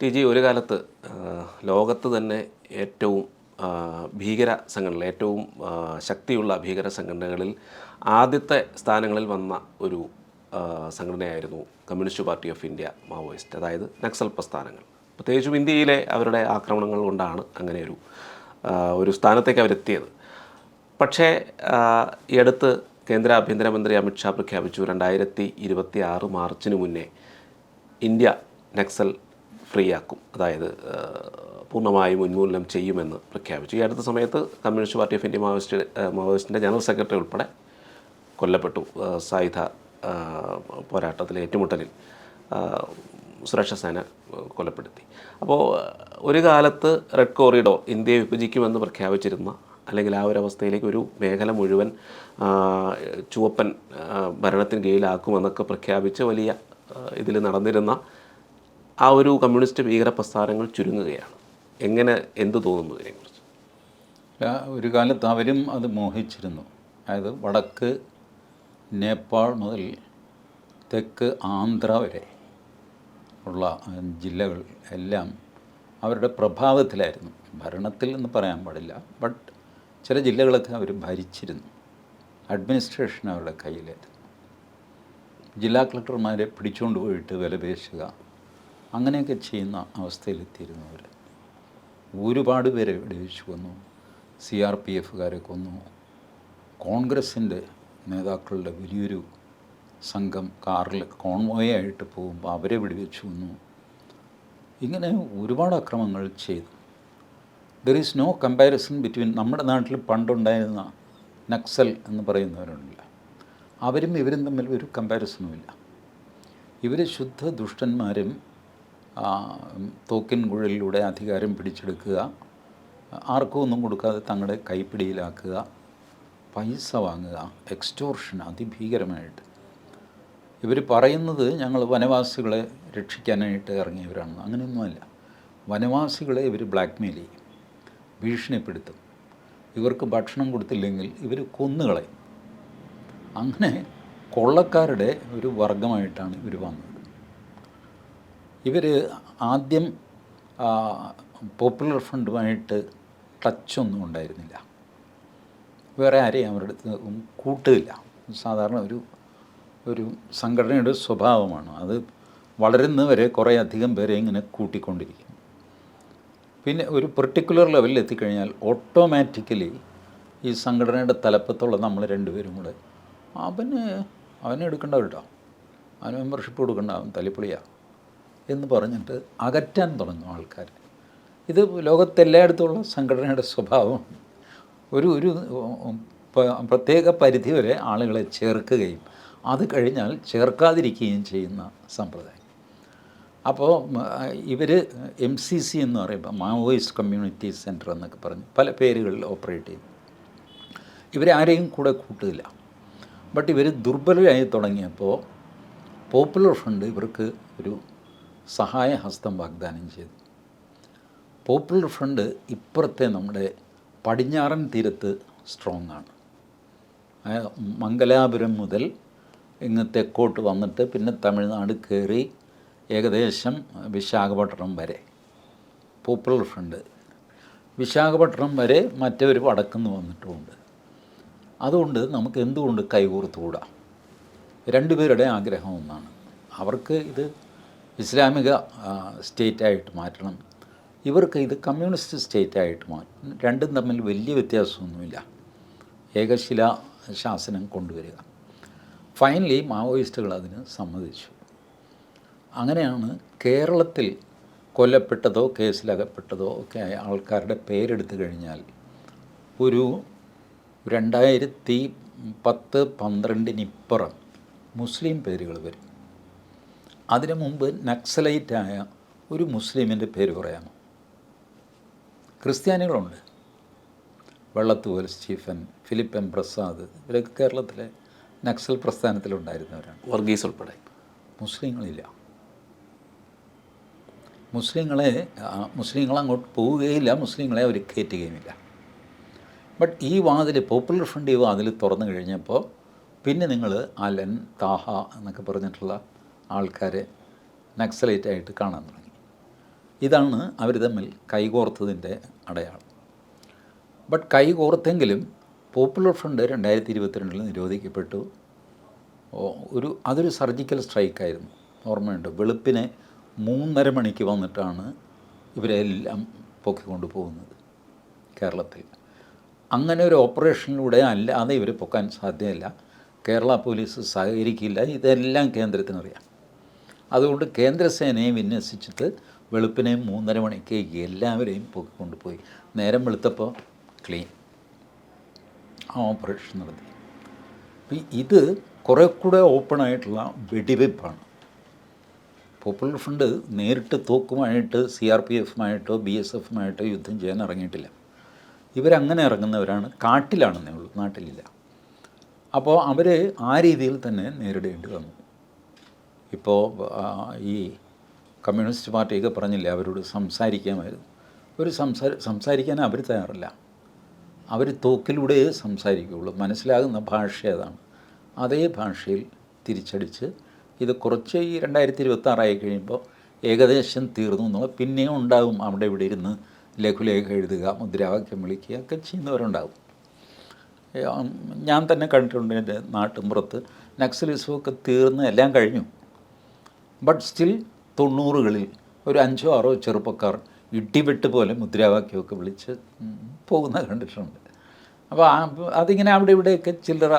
T G ഒരു കാലത്ത് ലോകത്ത് തന്നെ ഏറ്റവും ഭീകര സംഘടനകൾ ഏറ്റവും ശക്തിയുള്ള ഭീകര സംഘടനകളിൽ ആദ്യത്തെ സ്ഥാനങ്ങളിൽ വന്ന ഒരു സംഘടനയായിരുന്നു communist party of India Maoist അതായത് നക്സൽ പ്രസ്ഥാനങ്ങൾ പ്രത്യേകിച്ചും ഇന്ത്യയിലെ അവരുടെ ആക്രമണങ്ങൾ കൊണ്ടാണ് അങ്ങനെ ഒരു ഒരു സ്ഥാനത്തേക്ക് അവരെത്തിയത്. പക്ഷേ ഈ അടുത്ത് കേന്ദ്ര ആഭ്യന്തരമന്ത്രി അമിത്ഷാ പ്രഖ്യാപിച്ചു രണ്ടായിരത്തി ഇരുപത്തി ആറ് മാർച്ചിന് മുന്നേ ഇന്ത്യ നക്സൽ ഫ്രീ ആക്കും അതായത് പൂർണമായും ഉന്മൂലനം ചെയ്യുമെന്ന് പ്രഖ്യാപിച്ചു. ഈ അടുത്ത സമയത്ത് communist party of India Maoist മാവോയിസ്റ്റിന്റെ general secretary ഉൾപ്പെടെ കൊല്ലപ്പെട്ടു. സായുധ പോരാട്ടത്തിലെ ഏറ്റുമുട്ടലിൽ സുരക്ഷാ സേന കൊലപ്പെടുത്തി. അപ്പോൾ ഒരു കാലത്ത് റെഡ് കോറിഡോർ ഇന്ത്യയെ വിഭജിക്കുമെന്ന് പ്രഖ്യാപിച്ചിരുന്ന അല്ലെങ്കിൽ ആ ഒരു അവസ്ഥയിലേക്ക് ഒരു മേഖല മുഴുവൻ ചുവപ്പൻ ഭരണത്തിന് കീഴിലാക്കുമെന്നൊക്കെ പ്രഖ്യാപിച്ച് വലിയ ഇതിൽ നടന്നിരുന്ന ആ ഒരു കമ്മ്യൂണിസ്റ്റ് ഭീകര പ്രസ്ഥാനങ്ങൾ ചുരുങ്ങുകയാണ്. എങ്ങനെ എന്ത് തോന്നുന്നു ഇതിനെക്കുറിച്ച്? ഒരു കാലത്ത് അവരും അത് മോഹിച്ചിരുന്നു. അതായത് വടക്ക് നേപ്പാൾ മുതൽ തെക്ക് ആന്ധ്ര വരെ ഉള്ള ജില്ലകൾ എല്ലാം അവരുടെ പ്രഭാവത്തിലായിരുന്നു. ഭരണത്തിൽ എന്ന് പറയാൻ പാടില്ല ബട്ട് ചില ജില്ലകളൊക്കെ അവർ ഭരിച്ചിരുന്നു. അഡ്മിനിസ്ട്രേഷൻ അവരുടെ കയ്യിലായിരുന്നു. ജില്ലാ കളക്ടർമാരെ പിടിച്ചുകൊണ്ട് പോയിട്ട് വിലപേശുക അങ്ങനെയൊക്കെ ചെയ്യുന്ന അവസ്ഥയിലെത്തിയിരുന്നവർ ഒരുപാട് പേരെ വെടിവെച്ച് കൊന്നു. സി ആർ പി എഫുകാരെ കൊന്നു. കോൺഗ്രസിന്റെ നേതാക്കളുടെ വലിയൊരു സംഘം കാറിൽ കോൺവോയ് ആയിട്ട് പോകുമ്പോൾ അവരെ വെടിവെച്ച് കൊന്നു. ഇങ്ങനെ ഒരുപാട് അക്രമങ്ങൾ ചെയ്തു. There is no comparison between നമ്മുടെ നാട്ടിൽ പണ്ടുണ്ടായിരുന്ന നക്സൽ എന്ന് പറയുന്നവരുണ്ടല്ല. അവരും ഇവരും തമ്മിൽ ഒരു കമ്പാരിസണുമില്ല ഇവർ ശുദ്ധ ദുഷ്ടന്മാരും തോക്കിൻ കുഴലിലൂടെ അധികാരം പിടിച്ചെടുക്കുക. ആർക്കും ഒന്നും കൊടുക്കാതെ തങ്ങളുടെ കൈപ്പിടിയിലാക്കുക. പൈസ വാങ്ങുക. എക്സ്റ്റോർഷൻ അതിഭീകരമായിട്ട്. ഇവർ പറയുന്നത് ഞങ്ങൾ വനവാസികളെ രക്ഷിക്കാനായിട്ട് ഇറങ്ങിയവരാണെന്ന് അങ്ങനെയൊന്നുമല്ല. വനവാസികളെ ഇവർ ബ്ലാക്ക്മെയിൽ ചെയ്യും. ഭീഷണിപ്പെടുത്തും. ഇവർക്ക് ഭക്ഷണം കൊടുത്തില്ലെങ്കിൽ ഇവർ കൊന്നുകളയും. അങ്ങനെ കൊള്ളക്കാരുടെ ഒരു വർഗമായിട്ടാണ് ഇവർ വന്നത്. ഇവർ ആദ്യം പോപ്പുലർ ഫണ്ടുമായിട്ട് ടച്ചൊന്നും ഉണ്ടായിരുന്നില്ല. വേറെ ആരെയും അവരുടെ അടുത്ത് കൂട്ടുകയില്ല. സാധാരണ ഒരു ഒരു സംഘടനയുടെ സ്വഭാവമാണ്. അത് വളരുന്നവരെ കുറേ അധികം പേരെ ഇങ്ങനെ കൂട്ടിക്കൊണ്ടിരിക്കും. പിന്നെ ഒരു പെർട്ടിക്കുലർ ലെവലിൽ എത്തിക്കഴിഞ്ഞാൽ ഓട്ടോമാറ്റിക്കലി ഈ സംഘടനയുടെ തലപ്പത്തുള്ള നമ്മൾ രണ്ടുപേരും കൂടെ അവന് അവനെ എടുക്കണ്ട അവന് മെമ്പർഷിപ്പ് കൊടുക്കേണ്ട അവൻ തലിപ്പൊളിയാ എന്ന് പറഞ്ഞിട്ട് അകറ്റാൻ തുടങ്ങും ആൾക്കാർ. ഇത് ലോകത്തെല്ലായിടത്തുമുള്ള സംഘടനയുടെ സ്വഭാവം. ഒരു ഒരു പ്രത്യേക പരിധി വരെ ആളുകളെ ചേർക്കുകയും അത് കഴിഞ്ഞാൽ ചേർക്കാതിരിക്കുകയും ചെയ്യുന്ന സമ്പ്രദായം. അപ്പോൾ ഇവർ എം സി സി എന്ന് പറയുമ്പോൾ മാവോയിസ്റ്റ് കമ്മ്യൂണിറ്റി സെന്റർ എന്നൊക്കെ പറഞ്ഞ് പല പേരുകളിൽ ഓപ്പറേറ്റ് ചെയ്യും. ഇവരാരെയും കൂടെ കൂട്ടില്ല ബട്ട് ഇവർ ദുർബലരായി തുടങ്ങിയപ്പോൾ പോപ്പുലർ ഫ്രണ്ട് ഇവർക്ക് ഒരു സഹായ ഹസ്തം വാഗ്ദാനം ചെയ്തു. പോപ്പുലർ ഫ്രണ്ട് ഇപ്പുറത്തെ നമ്മുടെ പടിഞ്ഞാറൻ തീരത്ത് സ്ട്രോങ് ആണ്. മംഗലാപുരം മുതൽ ഇങ്ങ് തെക്കോട്ട് വന്നിട്ട് പിന്നെ തമിഴ്നാട് കയറി ഏകദേശം വിശാഖപട്ടണം വരെ. പോപ്പുലർ ഫ്രണ്ട് വിശാഖപട്ടണം വരെ മറ്റവർ വടക്കുന്ന് വന്നിട്ടുമുണ്ട് അതുകൊണ്ട് നമുക്ക് എന്തുകൊണ്ട് കൈകോർത്തുകൂടാ? രണ്ടുപേരുടെ ആഗ്രഹം ഒന്നാണ്. അവർക്ക് ഇത് ഇസ്ലാമിക സ്റ്റേറ്റായിട്ട് മാറ്റണം. ഇവർക്ക് ഇത് കമ്മ്യൂണിസ്റ്റ് സ്റ്റേറ്റായിട്ട് മാറ്റണം. രണ്ടും തമ്മിൽ വലിയ വ്യത്യാസമൊന്നുമില്ല. ഏകശില ശാസനം കൊണ്ടുവരിക. ഫൈനലി മാവോയിസ്റ്റുകൾ അതിന് സമ്മതിച്ചു. അങ്ങനെയാണ് കേരളത്തിൽ കൊല്ലപ്പെട്ടതോ കേസിലകപ്പെട്ടതോ ഒക്കെ ആയ ആൾക്കാരുടെ പേരെടുത്തു കഴിഞ്ഞാൽ ഒരു രണ്ടായിരത്തി പത്ത് പന്ത്രണ്ടിനിപ്പുറം മുസ്ലിം പേരുകൾ വരും. അതിനു മുമ്പ് നക്സലൈറ്റായ ഒരു മുസ്ലിമിന്റെ പേര് പറയാമോ? ക്രിസ്ത്യാനികളുണ്ട്. Vellathooval Stephen Philip M Prasad ഇവരൊക്കെ കേരളത്തിലെ നക്സൽ പ്രസ്ഥാനത്തിലുണ്ടായിരുന്നവരാണ്. വർഗീസ് ഉൾപ്പെടെ. മുസ്ലിങ്ങളില്ല. മുസ്ലിങ്ങളെ മുസ്ലിങ്ങൾ അങ്ങോട്ട് പോവുകയില്ല മുസ്ലിങ്ങളെ അവർ കയറ്റുകയുമില്ല. ബട്ട് ഈ വാതിൽ പോപ്പുലർ ഫ്രണ്ട് ഈ വാതിൽ തുറന്നു കഴിഞ്ഞപ്പോൾ പിന്നെ നിങ്ങൾ അലൻ താഹ എന്നൊക്കെ പറഞ്ഞിട്ടുള്ള ആൾക്കാരെ നക്സലേറ്റായിട്ട് കാണാൻ തുടങ്ങി. ഇതാണ് അവർ തമ്മിൽ കൈകോർത്തതിന്റെ അടയാളം. ബട്ട് കൈകോർത്തെങ്കിലും പോപ്പുലർ ഫ്രണ്ട് രണ്ടായിരത്തി ഇരുപത്തിരണ്ടിൽ നിരോധിക്കപ്പെട്ടു ഒരു അതൊരു സർജിക്കൽ സ്ട്രൈക്കായിരുന്നു ഓർമ്മയുണ്ട്? വെളുപ്പിനെ മൂന്നര മണിക്ക് വന്നിട്ടാണ് ഇവരെല്ലാം പൊക്കിക്കൊണ്ട് പോകുന്നത് കേരളത്തിൽ. അങ്ങനെ ഒരു ഓപ്പറേഷനിലൂടെ അല്ലാതെ ഇവരെ പൊക്കാൻ സാധ്യമല്ല കേരള പോലീസ് സഹകരിക്കില്ല. ഇതെല്ലാം കേന്ദ്രത്തിനറിയാം. അതുകൊണ്ട് കേന്ദ്രസേനയെ വിന്യസിച്ചിട്ട് വെളുപ്പിനെ മൂന്നര മണിക്ക് എല്ലാവരെയും പൊക്കിക്കൊണ്ടുപോയി. നേരം വെളുത്തപ്പോൾ ക്ലീൻ. ആ ഓപ്പറേഷൻ നടത്തി. ഇത് കുറേ കൂടെ ഓപ്പണായിട്ടുള്ള വെടിവെപ്പാണ്. പോപ്പുലർ ഫ്രണ്ട് നേരിട്ട് തോക്കുമായിട്ട് സി ആർ പി എഫുമായിട്ടോ ബി എസ് എഫുമായിട്ടോ യുദ്ധം ചെയ്യാൻ ഇറങ്ങിയിട്ടില്ല. ഇവരങ്ങനെ ഇറങ്ങുന്നവരാണ്. കാട്ടിലാണെന്നേ ഉള്ളൂ. നാട്ടിലില്ല. അപ്പോൾ അവർ ആ രീതിയിൽ തന്നെ നേരിടേണ്ടി വന്നു. ഇപ്പോൾ ഈ കമ്മ്യൂണിസ്റ്റ് പാർട്ടിയൊക്കെ പറഞ്ഞില്ലേ അവരോട് സംസാരിക്കാമായിരുന്നു. ഒരു സംസാര സംസാരിക്കാൻ അവർ തയ്യാറല്ല. അവർ തോക്കിലൂടെ സംസാരിക്കുകയുള്ളൂ. മനസ്സിലാകുന്ന ഭാഷ അതാണ് അതേ ഭാഷയിൽ തിരിച്ചടിച്ച് ഇത് കുറച്ച് ഈ രണ്ടായിരത്തി ഇരുപത്താറായി കഴിയുമ്പോൾ ഏകദേശം തീർന്നു എന്നുള്ള പിന്നെയും ഉണ്ടാകും. അവിടെ ഇവിടെ ഇരുന്ന് ലഘുലേഖ എഴുതുക മുദ്രാവാക്യം വിളിക്കുക ഒക്കെ ചെയ്യുന്നവരുണ്ടാകും. ഞാൻ തന്നെ കണ്ടിട്ടുണ്ട് എന്റെ നാട്ടിൻപുറത്ത്. നക്സലിസമൊക്കെ തീർന്ന് എല്ലാം കഴിഞ്ഞു. ബട്ട് സ്റ്റിൽ തൊണ്ണൂറുകളിൽ ഒരു അഞ്ചോ ആറോ ചെറുപ്പക്കാർ ഇട്ടിവെട്ട് പോലെ മുദ്രാവാക്യമൊക്കെ വിളിച്ച് പോകുന്ന കണ്ടിട്ടുണ്ട് അപ്പോൾ അതിങ്ങനെ അവിടെ ഇവിടെയൊക്കെ ചില്ലറ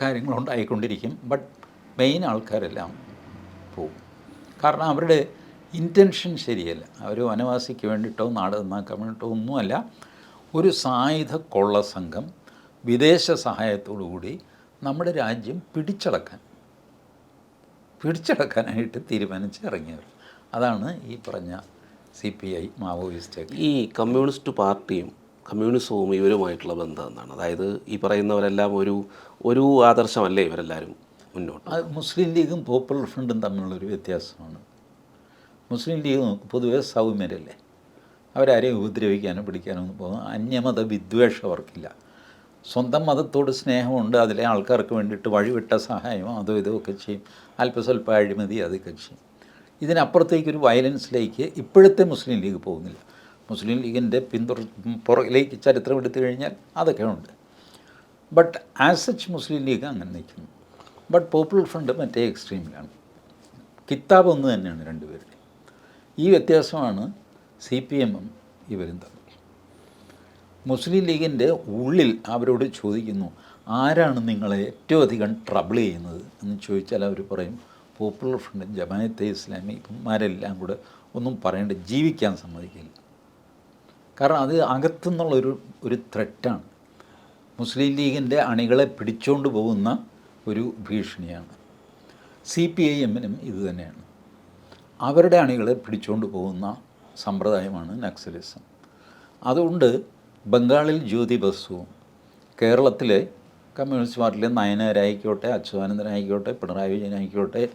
കാര്യങ്ങളുണ്ടായിക്കൊണ്ടിരിക്കും. ബട്ട് മെയിൻ ആൾക്കാരെല്ലാം പോകും. കാരണം അവരുടെ ഇന്റൻഷൻ ശരിയല്ല. അവർ വനവാസിക്ക് വേണ്ടിയിട്ടോ നാട് നന്നാക്കാൻ വേണ്ടിയിട്ടോ ഒന്നുമല്ല. ഒരു സായുധ കൊള്ള സംഘം വിദേശ സഹായത്തോടു കൂടി നമ്മുടെ രാജ്യം പിടിച്ചടക്കാൻ പിടിച്ചടക്കാനായിട്ട് തീരുമാനിച്ച് ഇറങ്ങിയവർ അതാണ് ഈ പറഞ്ഞ സി പി ഐ മാവോയിസ്റ്റ് ഈ കമ്മ്യൂണിസ്റ്റ് പാർട്ടിയും കമ്മ്യൂണിസവും ഇവരുമായിട്ടുള്ള ബന്ധം എന്നാണ് അതായത് ഈ പറയുന്നവരെല്ലാം ഒരു ഒരു ആദർശമല്ലേ ഇവരെല്ലാവരും മുന്നോട്ട്? അത് മുസ്ലിം ലീഗും പോപ്പുലർ ഫ്രണ്ടും തമ്മിലുള്ളൊരു വ്യത്യാസമാണ്. മുസ്ലിം ലീഗ് പൊതുവേ സൗമ്യരല്ലേ. അവരാരെയും ഉപദ്രവിക്കാനോ പിടിക്കാനോ ഒന്നും പോകുന്നു അന്യമത വിദ്വേഷം അവർക്കില്ല സ്വന്തം മതത്തോട് സ്നേഹമുണ്ട്. അതിലെ ആൾക്കാർക്ക് വേണ്ടിയിട്ട് വഴിവിട്ട സഹായമോ അതോ ഇതോ ഒക്കെ ചെയ്യും. അല്പസ്വല്പ അഴിമതി അതൊക്കെ ചെയ്യും. ഇതിനപ്പുറത്തേക്കൊരു വയലൻസിലേക്ക് ഇപ്പോഴത്തെ മുസ്ലിം ലീഗ് പോകുന്നില്ല. മുസ്ലിം ലീഗിന്റെ പിന്തുടർ പുറകിലേക്ക് ചരിത്രം എടുത്തു കഴിഞ്ഞാൽ അതൊക്കെ ഉണ്ട്. But as such Muslim League അങ്ങനെ നിൽക്കുന്നു. ബട്ട് പോപ്പുലർ ഫ്രണ്ട് മറ്റേ എക്സ്ട്രീമിലാണ് കിതാബ് ഒന്ന് തന്നെയാണ് രണ്ടുപേരുടെ ഈ വ്യത്യാസമാണ് സി പി എമ്മും ഇവരും തമ്മിൽ. മുസ്ലിം ലീഗിന്റെ ഉള്ളിൽ അവരോട് ചോദിക്കുന്നു ആരാണ് നിങ്ങളെ ഏറ്റവും അധികം ട്രബിൾ ചെയ്യുന്നത്? എന്ന് ചോദിച്ചാൽ അവർ പറയും പോപ്പുലർ ഫ്രണ്ട് ജമായത്തെ ഇസ്ലാമി ഇവന്മാരെല്ലാം കൂടെ ഒന്നും പറയേണ്ട ജീവിക്കാൻ സമ്മതിക്കില്ല. കാരണം അത് അകത്തുനിന്നുള്ളൊരു ഒരു ത്രെറ്റാണ് മുസ്ലിം ലീഗിന്റെ അണികളെ പിടിച്ചുകൊണ്ട് പോകുന്ന ഒരു ഭീഷണിയാണ്. സി പി ഐ എമ്മിനും ഇത് തന്നെയാണ്. അവരുടെ അണികളെ പിടിച്ചുകൊണ്ട് പോകുന്ന സമ്പ്രദായമാണ് നക്സലിസം. അതുകൊണ്ട് ബംഗാളിൽ ജ്യോതി ബസുവും കേരളത്തിൽ കമ്മ്യൂണിസ്റ്റ് പാർട്ടിയിലെ നയനാരായിക്കോട്ടെ അച്യുതാനന്ദനായിക്കോട്ടെ പിണറായി വിജയനായിക്കോട്ടെ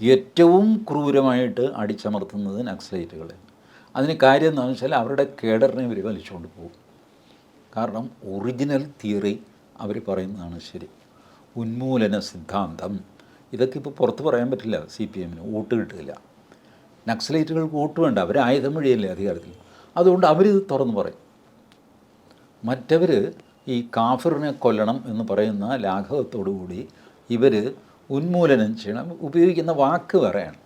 ഏറ്റവും ക്രൂരമായിട്ട് അടിച്ചമർത്തുന്നത് നക്സലൈറ്റുകളെ. അതിന് കാര്യം എന്താണെന്ന് വെച്ചാൽ അവരുടെ കേഡറിനെ ഇവർ വലിച്ചുകൊണ്ട് പോകും. കാരണം ഒറിജിനൽ തിയറി അവർ പറയുന്നതാണ് ശരി. ഉന്മൂലന സിദ്ധാന്തം. ഇതൊക്കെ ഇപ്പോൾ പുറത്ത് പറയാൻ പറ്റില്ല സി പി എമ്മിന് വോട്ട് കിട്ടില്ല നക്സലൈറ്റുകൾക്ക് വോട്ട് വേണ്ട. അവർ ആയുധം വഴിയല്ലേ അധികാരത്തിൽ? അതുകൊണ്ട് അവരിത് തുറന്ന് പറയും. മറ്റവർ ഈ കാഫിറിനെ കൊല്ലണം എന്ന് പറയുന്ന ലാഘവത്തോടു കൂടി ഇവർ ഉന്മൂലനം ചെയ്യണം. ഉപയോഗിക്കുന്ന വാക്ക് വേറെയാണ്.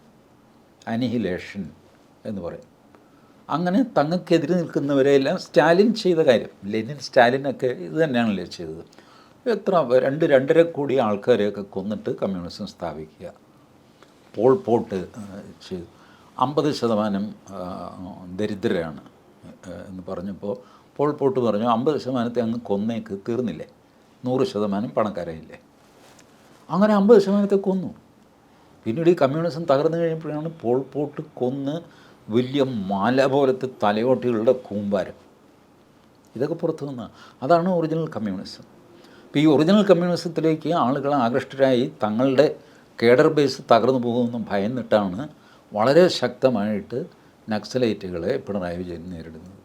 അനിഹിലേഷൻ എന്ന് പറയും. അങ്ങനെ തങ്ങൾക്കെതിരെ നിൽക്കുന്നവരെല്ലാം സ്റ്റാലിൻ ചെയ്ത കാര്യം. ലെനിൻ സ്റ്റാലിനൊക്കെ ഇത് തന്നെയാണല്ലേ ചെയ്തത്. എത്ര രണ്ട് രണ്ടര കോടി ആൾക്കാരെയൊക്കെ കൊന്നിട്ട് കമ്മ്യൂണിസം സ്ഥാപിക്കുക. പോൾ പോട്ട് ചെയ്തു. അമ്പത് ശതമാനം ദരിദ്രരാണ് എന്ന് പറഞ്ഞപ്പോൾ പോൾ പോട്ട് പറഞ്ഞു അമ്പത് ശതമാനത്തെ അങ്ങ് കൊന്നേക്ക് തീർന്നില്ലേ? നൂറ് ശതമാനം പണക്കാരായില്ലേ? അങ്ങനെ അമ്പത് ശതമാനത്തെ കൊന്നു. പിന്നീട് ഈ കമ്മ്യൂണിസം തകർന്നു കഴിഞ്ഞപ്പോഴാണ് പോൾ പോട്ട് കൊന്ന് വലിയ മല പോലത്തെ തലയോട്ടികളുടെ കൂമ്പാരം. ഇതൊക്കെ പുറത്തു വന്ന അതാണ് ഒറിജിനൽ കമ്മ്യൂണിസം. അപ്പോൾ ഈ ഒറിജിനൽ കമ്മ്യൂണിസത്തിലേക്ക് ആളുകൾ ആകൃഷ്ടരായി തങ്ങളുടെ കേഡർ ബേസ് തകർന്നു പോകുമെന്ന് ഭയന്നിട്ടാണ് വളരെ ശക്തമായിട്ട് നക്സലൈറ്റുകളെ പിണറായി വിജയൻ നേരിടുന്നത്.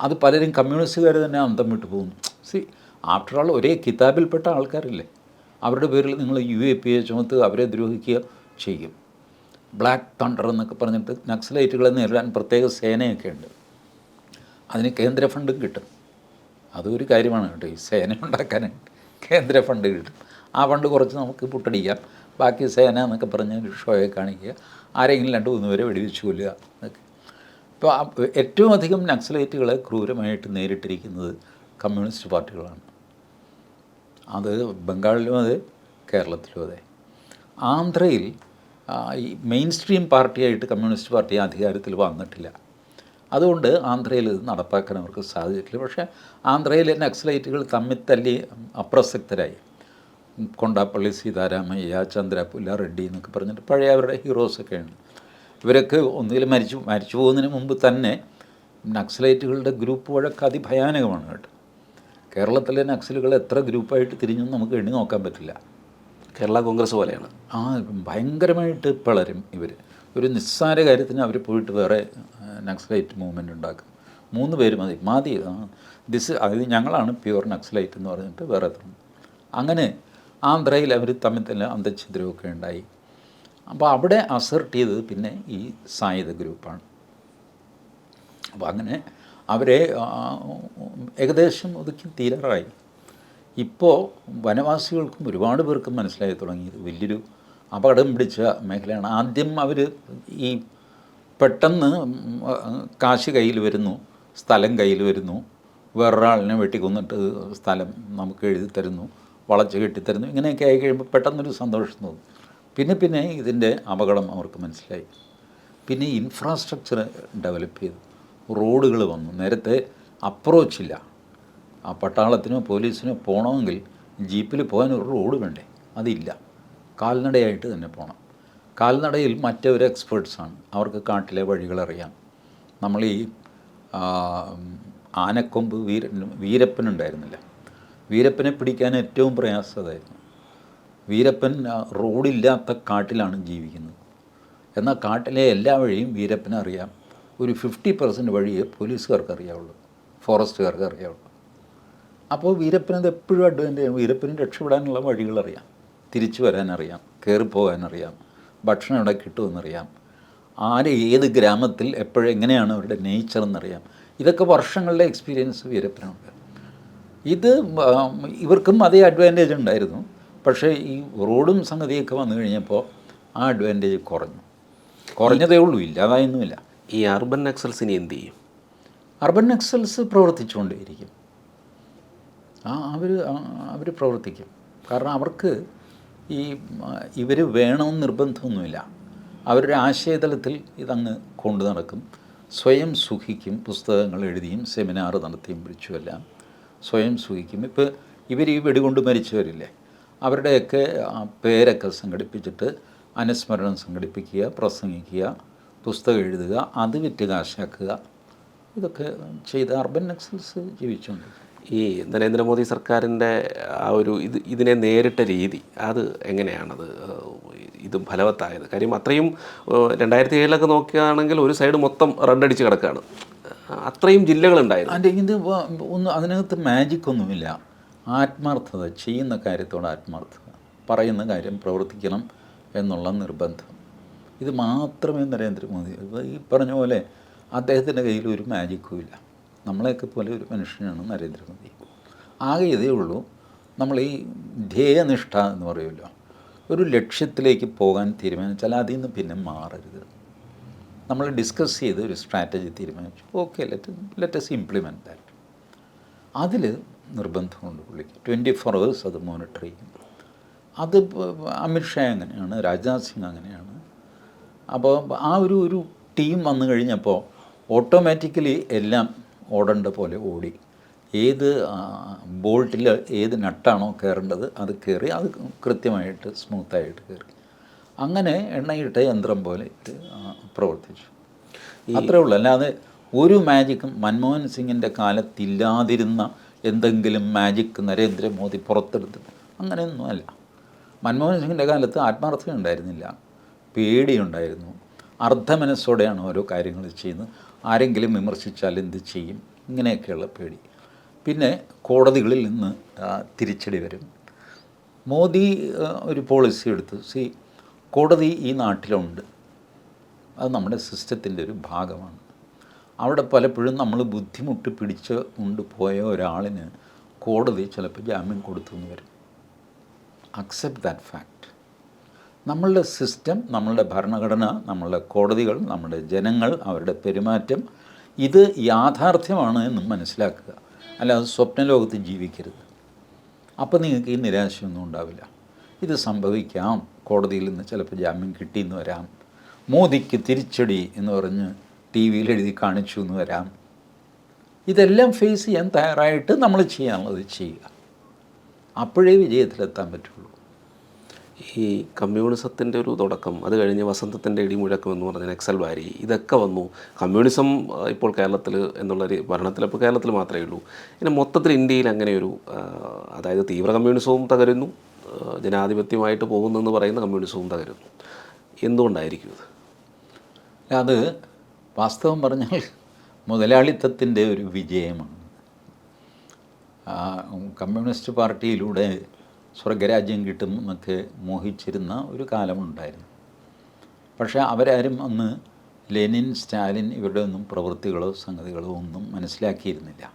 അത് പലരും കമ്മ്യൂണിസ്റ്റുകാർ തന്നെ അന്തം വിട്ടു പോകുന്നു. സി ആഫ്റ്റർ ആൾ ഒരേ കിതാബിൽപ്പെട്ട ആൾക്കാരില്ലേ? അവരുടെ പേരിൽ നിങ്ങൾ യു എ പി എ ചുമത്ത് അവരെ ദ്രോഹിക്കുക ചെയ്യും. ബ്ലാക്ക് തണ്ടർ എന്നൊക്കെ പറഞ്ഞിട്ട് നക്സലൈറ്റുകളെ നേരിടാൻ പ്രത്യേക സേനയൊക്കെ ഉണ്ട്. അതിന് കേന്ദ്ര ഫണ്ടും കിട്ടും. അതൊരു കാര്യമാണ് കേട്ടോ. ഈ സേന ഉണ്ടാക്കാൻ കേന്ദ്ര ഫണ്ട് കിട്ടും. ആ ഫണ്ട് കുറച്ച് നമുക്ക് പുട്ടടിക്കാം. ബാക്കി സേന എന്നൊക്കെ പറഞ്ഞ് ഷോയെ കാണിക്കുക. ആരെങ്കിലും രണ്ട് മൂന്ന് പേരെ വെടിവെച്ച് കൊല്ലുക എന്നൊക്കെ. ഇപ്പോൾ ഏറ്റവും അധികം നക്സലേറ്റുകളെ ക്രൂരമായിട്ട് നേരിട്ടിരിക്കുന്നത് കമ്മ്യൂണിസ്റ്റ് പാർട്ടികളാണ്. അത് ബംഗാളിലും അതെ കേരളത്തിലും അതെ. ആന്ധ്രയിൽ ഈ മെയിൻ സ്ട്രീം പാർട്ടിയായിട്ട് കമ്മ്യൂണിസ്റ്റ് പാർട്ടി അധികാരത്തിൽ വന്നിട്ടില്ല. അതുകൊണ്ട് ആന്ധ്രയിൽ ഇത് നടപ്പാക്കാൻ അവർക്ക് സാധിച്ചിട്ടില്ല. പക്ഷേ ആന്ധ്രയിലെ നക്സലൈറ്റുകൾ തമ്മിൽ തല്ലി അപ്രസക്തരായി. കൊണ്ടാപ്പള്ളി സീതാരാമയ്യ ചന്ദ്രപുല്ല റെഡ്ഡി എന്നൊക്കെ പറഞ്ഞിട്ട് പഴയ അവരുടെ ഹീറോസൊക്കെ ഉണ്ട് ഇവരൊക്കെ ഒന്നുകിൽ മരിച്ചു മരിച്ചു പോകുന്നതിന് മുമ്പ് തന്നെ നക്സലൈറ്റുകളുടെ ഗ്രൂപ്പ് വഴക്ക് അതിഭയാനകമാണ് കേട്ടോ. കേരളത്തിലെ നക്സലുകൾ എത്ര ഗ്രൂപ്പായിട്ട് തിരിഞ്ഞെന്ന് നമുക്ക് എണ്ണി നോക്കാൻ പറ്റില്ല. കേരള കോൺഗ്രസ് പോലെയാണ്. ആ ഭയങ്കരമായിട്ട് പിളരും ഇവർ ഒരു നിസ്സാര കാര്യത്തിന് അവർ പോയിട്ട് വേറെ നക്സലൈറ്റ് മൂവ്മെന്റ് ഉണ്ടാക്കും. മൂന്ന് പേര് മതി. മതി. ദിസ് അത് ഞങ്ങളാണ് പ്യുവർ നക്സലൈറ്റ് എന്ന് പറഞ്ഞിട്ട് വേറെ അങ്ങനെ ആന്ധ്രയിൽ അവർ തമ്മിൽ തന്നെ അന്തഛിദ്രമൊക്കെ ഉണ്ടായി. അപ്പോൾ അവിടെ അസർട്ട് ചെയ്തത് പിന്നെ ഈ സായുധ ഗ്രൂപ്പാണ്. അപ്പോൾ അങ്ങനെ അവരെ ഏകദേശം ഒതുക്കി തീരാറായി. ഇപ്പോൾ വനവാസികൾക്കും ഒരുപാട് പേർക്കും മനസ്സിലായി തുടങ്ങിയത് വലിയൊരു അപകടം പിടിച്ച മേഖലയാണ്. ആദ്യം അവർ ഈ പെട്ടെന്ന് കാശ് കയ്യിൽ വരുന്നു സ്ഥലം കയ്യിൽ വരുന്നു വേറൊരാളിനെ വെട്ടിക്കൊന്നിട്ട് സ്ഥലം നമുക്ക് എഴുതി തരുന്നു വളച്ച് കെട്ടിത്തരുന്നു ഇങ്ങനെയൊക്കെ ആയി കഴിയുമ്പോൾ പെട്ടെന്നൊരു സന്തോഷം തോന്നും. പിന്നെ പിന്നെ ഇതിന്റെ അപകടം അവർക്ക് മനസ്സിലായി. പിന്നെ ഇൻഫ്രാസ്ട്രക്ചർ ഡെവലപ്പ് ചെയ്തു. റോഡുകൾ വന്നു. നേരത്തെ അപ്രോച്ച് ഇല്ല. ആ പട്ടാളത്തിനോ പോലീസിനോ പോകണമെങ്കിൽ ജീപ്പിൽ പോകാൻ ഒരു റോഡ് വേണ്ടേ? അതില്ല. കാൽനടയായിട്ട് തന്നെ പോകണം. കാൽനടയിൽ മറ്റവർ എക്സ്പേർട്സാണ് അവർക്ക് കാട്ടിലെ വഴികളറിയാം നമ്മൾ ഈ ആനക്കൊമ്പ് വീര വീരപ്പനുണ്ടായിരുന്നില്ല വീരപ്പനെ പിടിക്കാൻ ഏറ്റവും പ്രയാസം അതായിരുന്നു വീരപ്പൻ റോഡില്ലാത്ത കാട്ടിലാണ് ജീവിക്കുന്നത്. എന്നാൽ കാട്ടിലെ എല്ലാ വഴിയും വീരപ്പനെ അറിയാം. ഒരു ഫിഫ്റ്റി പെർസെന്റ് വഴിയെ പോലീസുകാർക്ക് അറിയാവുള്ളൂ ഫോറസ്റ്റുകാർക്ക് അറിയാവുള്ളൂ. അപ്പോൾ വീരപ്പനത് എപ്പോഴും അഡ്വാന്റേജ് വീരപ്പന് രക്ഷപ്പെടാനുള്ള വഴികളറിയാം. തിരിച്ചു വരാനറിയാം കയറിപ്പോകാനറിയാം ഭക്ഷണം എവിടെ കിട്ടുമെന്നറിയാം. ആര് ഏത് ഗ്രാമത്തിൽ എപ്പോഴെങ്ങനെയാണ് അവരുടെ നേച്ചർ എന്നറിയാം. ഇതൊക്കെ വർഷങ്ങളുടെ എക്സ്പീരിയൻസ് വീരപ്പനുണ്ട്. ഇത് ഇവർക്കും അതേ അഡ്വാന്റേജ് ഉണ്ടായിരുന്നു. പക്ഷേ ഈ റോഡും സംഗതിയൊക്കെ വന്നു കഴിഞ്ഞപ്പോൾ ആ അഡ്വാന്റേജ് കുറഞ്ഞു. കുറഞ്ഞതേ ഉള്ളൂ ഇല്ലാതായൊന്നുമില്ല. ഈ അർബൻ നക്സൽസിന് എന്ത് ചെയ്യും? അർബൻ നക്സൽസ് പ്രവർത്തിച്ചുകൊണ്ടേയിരിക്കും. ആ അവർ അവർ പ്രവർത്തിക്കും. കാരണം അവർക്ക് ഈ ഇവർ വേണമെന്ന് നിർബന്ധമൊന്നുമില്ല. അവരുടെ ആശയതലത്തിൽ ഇതങ്ങ് കൊണ്ടു നടക്കും. സ്വയം സുഖിക്കും. പുസ്തകങ്ങൾ എഴുതിയും സെമിനാർ നടത്തിയും പിടിച്ചുമെല്ലാം സ്വയം സുഖിക്കും. ഇപ്പോൾ ഇവർ ഈ വെടികൊണ്ട് മരിച്ചവരില്ലേ? അവരുടെയൊക്കെ പേരൊക്കെ സംഘടിപ്പിച്ചിട്ട് അനുസ്മരണം സംഘടിപ്പിക്കുക പ്രസംഗിക്കുക പുസ്തകം എഴുതുക അത് വിറ്റ് കാശാക്കുക ഇതൊക്കെ ചെയ്ത് അർബൻ നക്സൽസ് ജീവിച്ചുകൊണ്ട്. ഈ നരേന്ദ്രമോദി സർക്കാരിന്റെ ആ ഒരു ഇത് ഇതിനെ നേരിട്ട രീതി അത് എങ്ങനെയാണത്? ഇതും ഫലവത്തായത്? കാര്യം അത്രയും രണ്ടായിരത്തി ഏഴിലൊക്കെ നോക്കുകയാണെങ്കിൽ ഒരു സൈഡ് മൊത്തം റെഡ് അടിച്ച് കിടക്കുകയാണ്. അത്രയും ജില്ലകളുണ്ടായിരുന്നു. അതിന്റെ ഇത് ഒന്നും അതിനകത്ത് മാജിക് ഒന്നുമില്ല. ആത്മാർത്ഥത ചെയ്യുന്ന കാര്യത്തോട് ആത്മാർത്ഥത പറയുന്ന കാര്യം പ്രവർത്തിക്കണം എന്നുള്ള നിർബന്ധം. ഇത് മാത്രമേ നരേന്ദ്രമോദി ഈ പറഞ്ഞ പോലെ അദ്ദേഹത്തിന്റെ കയ്യിൽ ഒരു മാജിക്കും ഇല്ല. നമ്മളെയൊക്കെ പോലെ ഒരു മനുഷ്യനാണ് നരേന്ദ്രമോദി. ആകെ ഇതേ ഉള്ളൂ. നമ്മൾ ഈ ധ്യേയനിഷ്ഠ എന്ന് പറയുമല്ലോ ഒരു ലക്ഷ്യത്തിലേക്ക് പോകാൻ തീരുമാനിച്ചാൽ അതിൽ നിന്ന് പിന്നെ മാറരുത്. നമ്മൾ ഡിസ്കസ് ചെയ്ത് ഒരു സ്ട്രാറ്റജി തീരുമാനിച്ചു. Okay let let's implement that അതിൽ നിർബന്ധമുണ്ട് പുള്ളിക്ക് ട്വന്റി ഫോർ അവേഴ്സ് അത് മോണിറ്റർ ചെയ്യും. അത് അമിത്ഷാ അങ്ങനെയാണ് രാജ്നാഥ് സിംഗ് അങ്ങനെയാണ്. അപ്പോൾ ആ ഒരു ഒരു ടീം വന്നു കഴിഞ്ഞപ്പോൾ ഓട്ടോമാറ്റിക്കലി എല്ലാം ഓടേണ്ട പോലെ ഓടി. ഏത് ബോൾട്ടിൽ ഏത് നട്ടാണോ കയറേണ്ടത് അത് കയറി അത് കൃത്യമായിട്ട് സ്മൂത്തായിട്ട് കയറി അങ്ങനെ എണ്ണയിട്ട യന്ത്രം പോലെ ഇട്ട് പ്രവർത്തിച്ചു. അത്രേ ഉള്ളൂ. അല്ലാതെ ഒരു മാജിക്കും മൻമോഹൻ സിംഗിന്റെ കാലത്തില്ലാതിരുന്ന എന്തെങ്കിലും മാജിക് നരേന്ദ്രമോദി പുറത്തെടുത്ത് അങ്ങനെയൊന്നുമല്ല മൻമോഹൻ സിംഗിന്റെ കാലത്ത് ആത്മാർത്ഥത ഉണ്ടായിരുന്നില്ല. പേടിയുണ്ടായിരുന്നു. അർദ്ധമനസ്സോടെയാണ് ഓരോ കാര്യങ്ങൾ ചെയ്യുന്നത്. ആരെങ്കിലും വിമർശിച്ചാൽ എന്ത് ചെയ്യും? ഇങ്ങനെയൊക്കെയുള്ള പേടി. പിന്നെ കോടതികളിൽ നിന്ന് തിരിച്ചടി വരും. മോദി ഒരു പോളിസി എടുത്തു. സി കോടതി ഈ നാട്ടിലുണ്ട്. അത് നമ്മുടെ സിസ്റ്റത്തിന്റെ ഒരു ഭാഗമാണ്. അവിടെ പലപ്പോഴും നമ്മൾ ബുദ്ധിമുട്ട് പിടിച്ച് കൊണ്ടുപോയ ഒരാളിന് കോടതി ചിലപ്പോൾ ജാമ്യം കൊടുത്തു എന്ന് വരും. അക്സെപ്റ്റ് ദാറ്റ് ഫാക്റ്റ് നമ്മളുടെ സിസ്റ്റം നമ്മളുടെ ഭരണഘടന നമ്മളുടെ കോടതികൾ നമ്മുടെ ജനങ്ങൾ അവരുടെ പെരുമാറ്റം ഇത് യാഥാർത്ഥ്യമാണ് എന്ന് മനസ്സിലാക്കുക. അല്ലാതെ സ്വപ്നലോകത്ത് ജീവിക്കരുത്. അപ്പോൾ നിങ്ങൾക്ക് ഈ നിരാശയൊന്നും ഉണ്ടാവില്ല. ഇത് സംഭവിക്കാം. കോടതിയിൽ നിന്ന് ചിലപ്പോൾ ജാമ്യം കിട്ടിയെന്ന് വരാം. മോദിക്ക് തിരിച്ചടി എന്ന് പറഞ്ഞ് ടി വിയിൽ എഴുതി കാണിച്ചു എന്ന് വരാം. ഇതെല്ലാം ഫേസ് ചെയ്യാൻ തയ്യാറായിട്ട് നമ്മൾ ചെയ്യാനുള്ളത് ചെയ്യുക. അപ്പോഴേ വിജയത്തിലെത്താൻ പറ്റുള്ളൂ. ഈ കമ്മ്യൂണിസത്തിന്റെ ഒരു തുടക്കം അത് കഴിഞ്ഞ് വസന്തത്തിന്റെ ഇടിമുഴക്കം എന്ന് പറഞ്ഞ നക്സൽ വാരി ഇതൊക്കെ വന്നു. കമ്മ്യൂണിസം ഇപ്പോൾ കേരളത്തിൽ എന്നുള്ള ഒരു ഭരണത്തിൽ ഇപ്പോൾ കേരളത്തിൽ മാത്രമേ ഉള്ളൂ. പിന്നെ മൊത്തത്തിൽ ഇന്ത്യയിൽ അങ്ങനെയൊരു അതായത് തീവ്ര കമ്മ്യൂണിസവും തകരുന്നു. ജനാധിപത്യമായിട്ട് പോകുന്നെന്ന് പറയുന്ന കമ്മ്യൂണിസവും തകരുന്നു. എന്തുകൊണ്ടായിരിക്കും ഇത്? അത് വാസ്തവം പറഞ്ഞാൽ മുതലാളിത്തത്തിന്റെ ഒരു വിജയമാണ്. കമ്മ്യൂണിസ്റ്റ് പാർട്ടിയിലൂടെ സ്വർഗരാജ്യം കിട്ടും എന്നൊക്കെ മോഹിച്ചിരുന്ന ഒരു കാലമുണ്ടായിരുന്നു. പക്ഷേ അവരാരും അന്ന് ലെനിൻ സ്റ്റാലിൻ ഇവരുടെ ഒന്നും പ്രവൃത്തികളോ സംഗതികളോ ഒന്നും മനസ്സിലാക്കിയിരുന്നില്ല.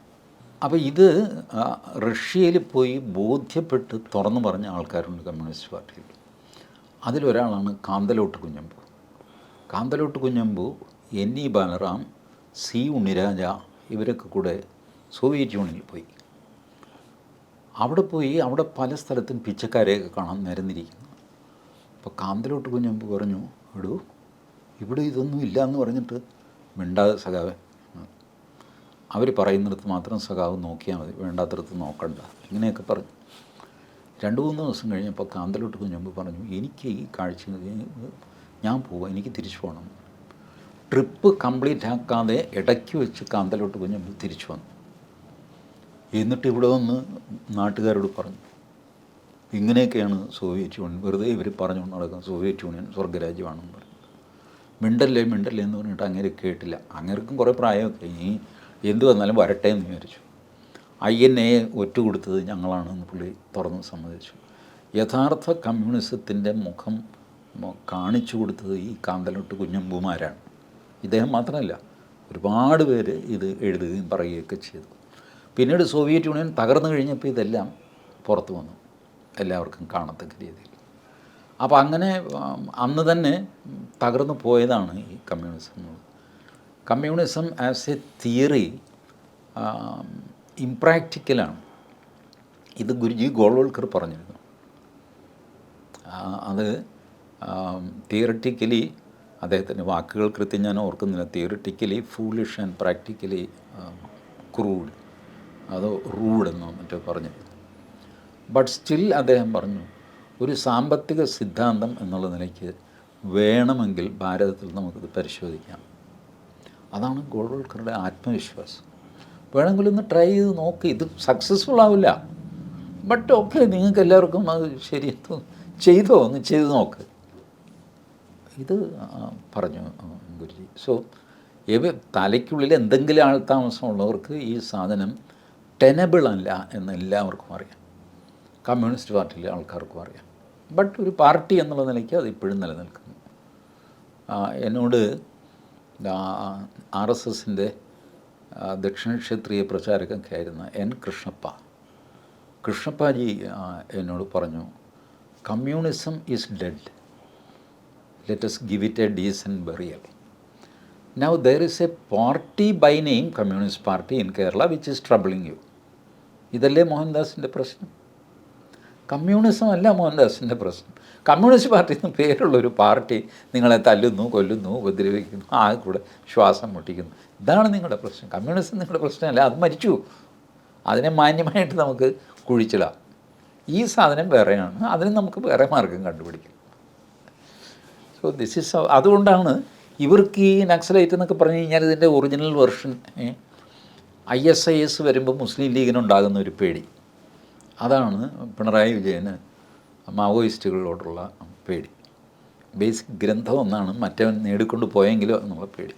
അപ്പോൾ ഇത് റഷ്യയിൽ പോയി ബോധ്യപ്പെട്ട് തുറന്നു പറഞ്ഞ ആൾക്കാരുണ്ട് കമ്മ്യൂണിസ്റ്റ് പാർട്ടിയിൽ. അതിലൊരാളാണ് Kanthalot Kunhambu. Kanthalot Kunhambu N E Balaram C Unniraja ഇവരൊക്കെ കൂടെ സോവിയറ്റ് യൂണിയനിൽ പോയി. അവിടെ പോയി അവിടെ പല സ്ഥലത്തും പിച്ചക്കാരെയൊക്കെ കാണാൻ നിരന്നിരിക്കുന്നു. അപ്പോൾ കാന്തലോട്ട് കുഞ്ഞമ്പ് പറഞ്ഞു എടൂ ഇവിടെ ഇതൊന്നും ഇല്ല എന്ന് പറഞ്ഞിട്ട് മിണ്ടാതെ സഖാവ്. അവർ പറയുന്നിടത്ത് മാത്രം സഖാവ് നോക്കിയാൽ മതി വേണ്ടാത്തടത്ത് നോക്കണ്ട ഇങ്ങനെയൊക്കെ പറഞ്ഞു. രണ്ട് മൂന്ന് ദിവസം കഴിഞ്ഞപ്പോൾ കാന്തലോട്ട് കുഞ്ഞമ്പ് പറഞ്ഞു എനിക്ക് ഈ കാഴ്ച ഞാൻ പോവാം എനിക്ക് തിരിച്ചു പോകണം. ട്രിപ്പ് കംപ്ലീറ്റ് ആക്കാതെ ഇടയ്ക്ക് വെച്ച് കാന്തലോട്ട് കുഞ്ഞമ്പ് തിരിച്ചു വന്നു. എന്നിട്ട് ഇവിടെ വന്ന് നാട്ടുകാരോട് പറഞ്ഞു ഇങ്ങനെയൊക്കെയാണ് സോവിയറ്റ് യൂണിയൻ വെറുതെ ഇവർ പറഞ്ഞു നടക്കുന്നത് സോവിയറ്റ് യൂണിയൻ സ്വർഗരാജ്യമാണെന്ന് പറഞ്ഞു. മിണ്ടല്ലേ മിണ്ടല്ലേ എന്ന് പറഞ്ഞിട്ട് അങ്ങനെ കേട്ടില്ല. അങ്ങേർക്കും കുറേ പ്രായമൊക്കെ. ഈ എന്ത് വന്നാലും വരട്ടെ എന്ന് വിചാരിച്ചു. ഐ എൻ എ ഒറ്റ കൊടുത്തത് ഞങ്ങളാണെന്ന് പുള്ളി തുറന്ന് സമ്മതിച്ചു. യഥാർത്ഥ കമ്മ്യൂണിസത്തിന്റെ മുഖം കാണിച്ചു കൊടുത്തത് ഈ കാന്തലോട്ട് കുഞ്ഞമ്പുമാരാണ്. ഇദ്ദേഹം മാത്രമല്ല ഒരുപാട് പേര് ഇത് എഴുതുകയും പറയുകയൊക്കെ ചെയ്തു. പിന്നീട് സോവിയറ്റ് യൂണിയൻ തകർന്നു കഴിഞ്ഞപ്പോൾ ഇതെല്ലാം പുറത്തു വന്നു എല്ലാവർക്കും കാണത്തക്ക രീതിയിൽ. അപ്പോൾ അങ്ങനെ അന്ന് തന്നെ തകർന്നു പോയതാണ് ഈ കമ്മ്യൂണിസം എന്നുള്ളത്. കമ്മ്യൂണിസം ആസ് എ തിയറി ഇംപ്രാക്ടിക്കലാണ്. ഇത് ഗുരുജി ഗോൾവൽക്കർ പറഞ്ഞിരുന്നു. അത് തിയററ്റിക്കലി അദ്ദേഹത്തിന്റെ വാക്കുകൾ കൃത്യം ഞാൻ ഓർക്കുന്നില്ല. Theoretically foolish and practically crude അത് റൂഡ് എന്ന് മറ്റോ പറഞ്ഞിരുന്നു. ബട്ട് സ്റ്റിൽ അദ്ദേഹം പറഞ്ഞു ഒരു സാമ്പത്തിക സിദ്ധാന്തം എന്നുള്ള നിലയ്ക്ക് വേണമെങ്കിൽ ഭാരതത്തിൽ നമുക്കിത് പരിശോധിക്കാം. അതാണ് ഗോൾവൾക്കറുടെ ആത്മവിശ്വാസം. വേണമെങ്കിൽ ഒന്ന് ട്രൈ ചെയ്ത് നോക്ക്. ഇത് സക്സസ്ഫുൾ ആവില്ല. ബട്ട് ഓക്കെ നിങ്ങൾക്ക് എല്ലാവർക്കും അത് ശരി ചെയ്തോ? ഒന്ന് ചെയ്ത് നോക്ക്. ഇത് പറഞ്ഞു ഗുരുജി. സോ ഇവ തലയ്ക്കുള്ളിൽ എന്തെങ്കിലും ആൾ താമസമുള്ളവർക്ക് ഈ സാധനം ടെനബിൾ അല്ല എന്ന് എല്ലാവർക്കും അറിയാം. കമ്മ്യൂണിസ്റ്റ് പാർട്ടിയിലെ ആൾക്കാർക്കും അറിയാം. ബട്ട് ഒരു പാർട്ടി എന്നുള്ള നിലയ്ക്ക് അത് ഇപ്പോഴും നിലനിൽക്കുന്നു. എന്നോട് ആർ എസ് എസിന്റെ ദക്ഷിണ ക്ഷത്രിയ പ്രചാരകയൊക്കെ ആയിരുന്ന എൻ കൃഷ്ണപ്പ. കൃഷ്ണപ്പാജി എന്നോട് പറഞ്ഞു communism is dead let us give it a decent burial. Now there is a party by name Communist Party in Kerala which is troubling you. ഇതല്ലേ മോഹൻദാസിന്റെ പ്രശ്നം? കമ്മ്യൂണിസം അല്ല മോഹൻദാസിന്റെ പ്രശ്നം. കമ്മ്യൂണിസ്റ്റ് പാർട്ടി എന്ന് പേരുള്ളൊരു പാർട്ടി നിങ്ങളെ തല്ലുന്നു കൊല്ലുന്നു ഉപദ്രവിക്കുന്നു ആ കൂടെ ശ്വാസം മുട്ടിക്കുന്നു. ഇതാണ് നിങ്ങളുടെ പ്രശ്നം. കമ്മ്യൂണിസം നിങ്ങളുടെ പ്രശ്നമല്ല അത് മരിച്ചു. അതിനെ മാന്യമായിട്ട് നമുക്ക് കുഴിച്ചിടാം. ഈ സാധനം വേറെയാണ്. അതിന് നമുക്ക് വേറെ മാർഗം കണ്ടുപിടിക്കാം. സോ ദിസ് ഇസ് അതുകൊണ്ടാണ് ഇവർക്ക് ഈ നക്സലൈറ്റ് എന്നൊക്കെ പറഞ്ഞു കഴിഞ്ഞാൽ ഇതിന്റെ original version I S I S വരുമ്പോൾ മുസ്ലിം ലീഗിനുണ്ടാകുന്ന ഒരു പേടി. അതാണ് പിണറായി വിജയന് മാവോയിസ്റ്റുകളോടുള്ള പേടി. ബേസിക് ഗ്രന്ഥം ഒന്നാണ് മറ്റവൻ നേടിക്കൊണ്ട് പോയെങ്കിലോ എന്നുള്ള പേടി.